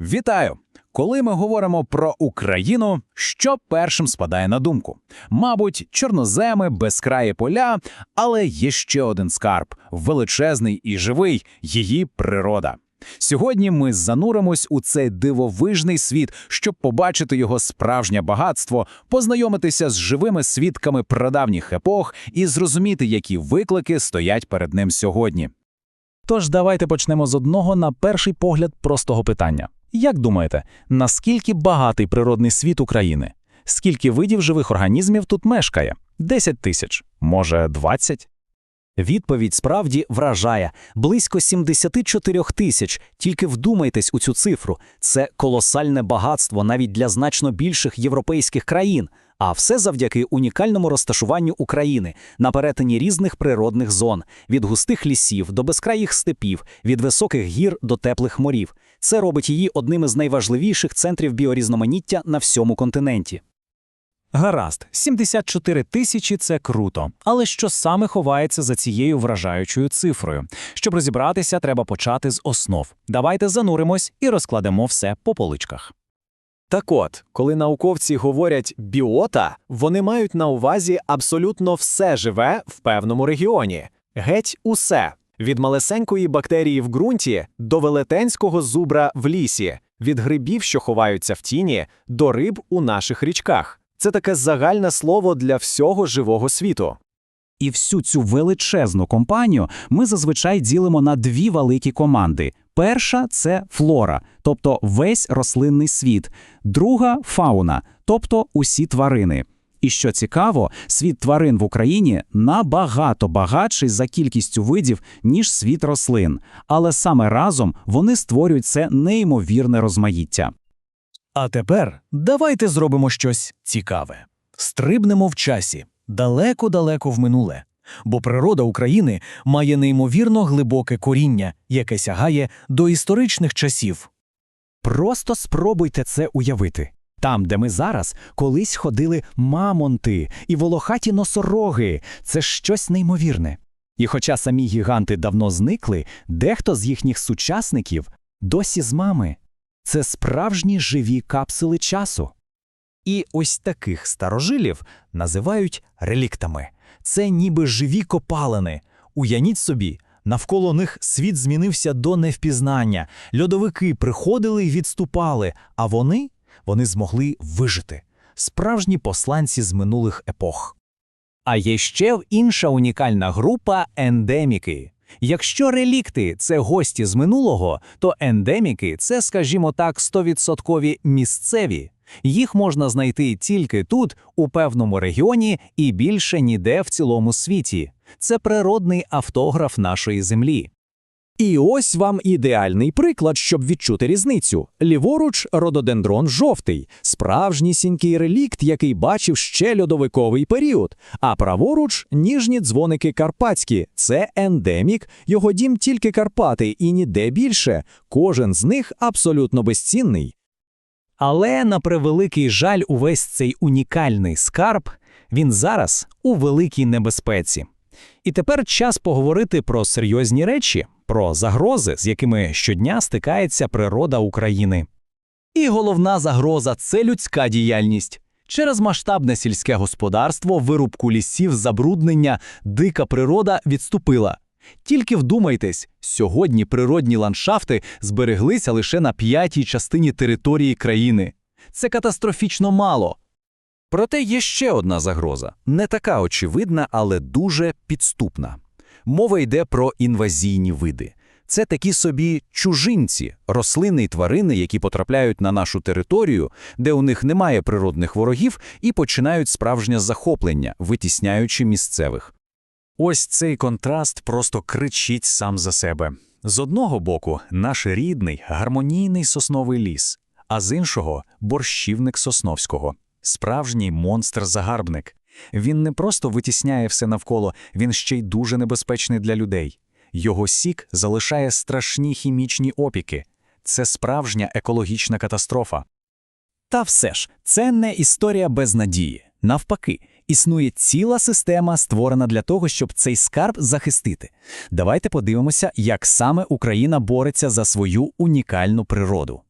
Вітаю! Коли ми говоримо про Україну, що першим спадає на думку? Мабуть, чорноземи, безкраї поля, але є ще один скарб величезний і живий її природа. Сьогодні ми зануримось у цей дивовижний світ, щоб побачити його справжнє багатство, познайомитися з живими свідками прадавніх епох і зрозуміти, які виклики стоять перед ним сьогодні. Тож давайте почнемо з одного на перший погляд простого питання. Як думаєте, наскільки багатий природний світ України? Скільки видів живих організмів тут мешкає? 10 тисяч, може 20? Відповідь справді вражає близько 74 тисяч. Тільки вдумайтесь у цю цифру. Це колосальне багатство навіть для значно більших європейських країн. А все завдяки унікальному розташуванню України на перетині різних природних зон від густих лісів до безкраїх степів, від високих гір до теплих морів. Це робить її одним із найважливіших центрів біорізноманіття на всьому континенті. Гаразд, 74 тисячі це круто. Але що саме ховається за цією вражаючою цифрою? Щоб розібратися, треба почати з основ. Давайте зануримось і розкладемо все по поличках. Так от, коли науковці говорять біота, вони мають на увазі абсолютно все живе в певному регіоні. Геть усе. Від малесенької бактерії в ґрунті до велетенського зубра в лісі, від грибів, що ховаються в тіні, до риб у наших річках. Це таке загальне слово для всього живого світу. І всю цю величезну компанію ми зазвичай ділимо на дві великі команди. Перша це флора, тобто весь рослинний світ, друга фауна, тобто усі тварини. І що цікаво, світ тварин в Україні набагато багатший за кількістю видів, ніж світ рослин, але саме разом вони створюють це неймовірне розмаїття. А тепер давайте зробимо щось цікаве. Стрибнемо в часі, далеко-далеко в минуле. Бо природа України має неймовірно глибоке коріння, яке сягає до історичних часів. Просто спробуйте це уявити. Там, де ми зараз, колись ходили мамонти і волохаті носороги. Це щось неймовірне. І хоча самі гіганти давно зникли, дехто з їхніх сучасників досі з мами. Це справжні живі капсули часу. І ось таких старожилів називають реліктами. Це ніби живі копалини. Уявіть собі, навколо них світ змінився до невпізнання. Льодовики приходили і відступали, а вони, вони змогли вижити. Справжні посланці з минулих епох. А є ще інша унікальна група ендеміки. Якщо релікти це гості з минулого, то ендеміки це, скажімо так, 100% місцеві. Їх можна знайти тільки тут, у певному регіоні, і більше ніде в цілому світі. Це природний автограф нашої землі. І ось вам ідеальний приклад, щоб відчути різницю. Ліворуч рододендрон жовтий, справжнісінький релікт, який бачив ще льодовиковий період. А праворуч ніжні дзвоники карпатські. Це ендемік, його дім тільки Карпати і ніде більше. Кожен з них абсолютно безцінний. Але на превеликий жаль, увесь цей унікальний скарб він зараз у великій небезпеці. І тепер час поговорити про серйозні речі, про загрози, з якими щодня стикається природа України. І головна загроза це людська діяльність. Через масштабне сільське господарство, вирубку лісів, забруднення, дика природа відступила. Тільки вдумайтесь, сьогодні природні ландшафти збереглися лише на п'ятій частині території країни. Це катастрофічно мало. Проте є ще одна загроза, не така очевидна, але дуже підступна. Мова йде про інвазійні види. Це такі собі чужинці, рослини й тварини, які потрапляють на нашу територію, де у них немає природних ворогів, і починають справжнє захоплення, витісняючи місцевих. Ось цей контраст просто кричить сам за себе. З одного боку, наш рідний, гармонійний сосновий ліс, а з іншого борщівник Сосновського, справжній монстр-загарбник. Він не просто витісняє все навколо, він ще й дуже небезпечний для людей. Його сік залишає страшні хімічні опіки. Це справжня екологічна катастрофа. Та все ж, це не історія без надії. Навпаки, існує ціла система, створена для того, щоб цей скарб захистити. Давайте подивимося, як саме Україна бореться за свою унікальну природу.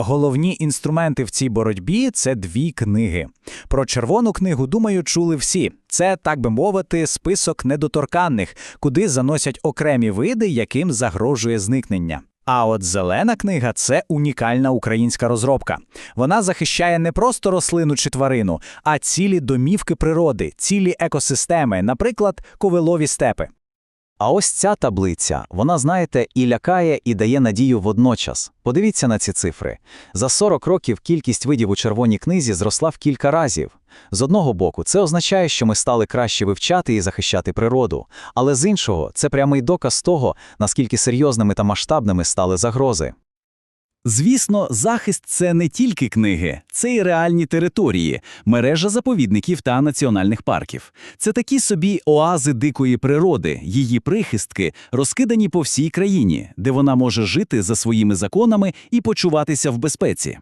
Головні інструменти в цій боротьбі це дві книги. Про червону книгу, думаю, чули всі. Це, так би мовити, список недоторканних, куди заносять окремі види, яким загрожує зникнення. А от зелена книга це унікальна українська розробка. Вона захищає не просто рослину чи тварину, а цілі домівки природи, цілі екосистеми, наприклад, ковилові степи. А ось ця таблиця, вона, знаєте, і лякає, і дає надію водночас. Подивіться на ці цифри. За 40 років кількість видів у червоній книзі зросла в кілька разів. З одного боку, це означає, що ми стали краще вивчати і захищати природу, але з іншого, це прямий доказ того, наскільки серйозними та масштабними стали загрози. Звісно, захист це не тільки книги, це й реальні території, мережа заповідників та національних парків. Це такі собі оази дикої природи, її прихистки розкидані по всій країні, де вона може жити за своїми законами і почуватися в безпеці.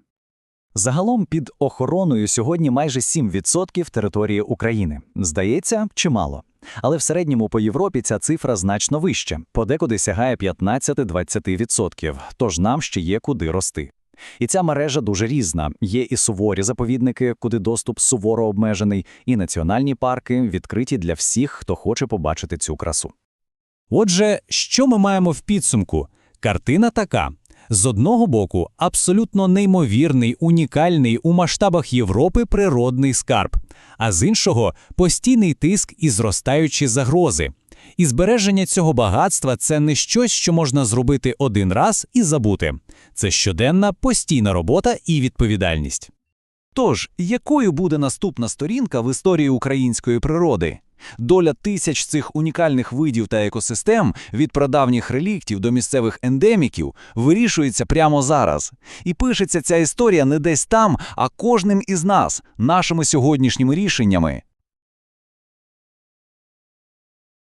Загалом під охороною сьогодні майже 7% території України. Здається, чимало. Але в середньому по Європі ця цифра значно вища, подекуди сягає 15-20%, тож нам ще є куди рости. І ця мережа дуже різна. Є і суворі заповідники, куди доступ суворо обмежений, і національні парки відкриті для всіх, хто хоче побачити цю красу. Отже, що ми маємо в підсумку? Картина така. З одного боку, абсолютно неймовірний, унікальний у масштабах Європи природний скарб, а з іншого постійний тиск і зростаючі загрози. І збереження цього багатства це не щось, що можна зробити один раз і забути. Це щоденна постійна робота і відповідальність. Тож, якою буде наступна сторінка в історії української природи? Доля тисяч цих унікальних видів та екосистем від прадавніх реліктів до місцевих ендеміків вирішується прямо зараз. І пишеться ця історія не десь там, а кожним із нас, нашими сьогоднішніми рішеннями.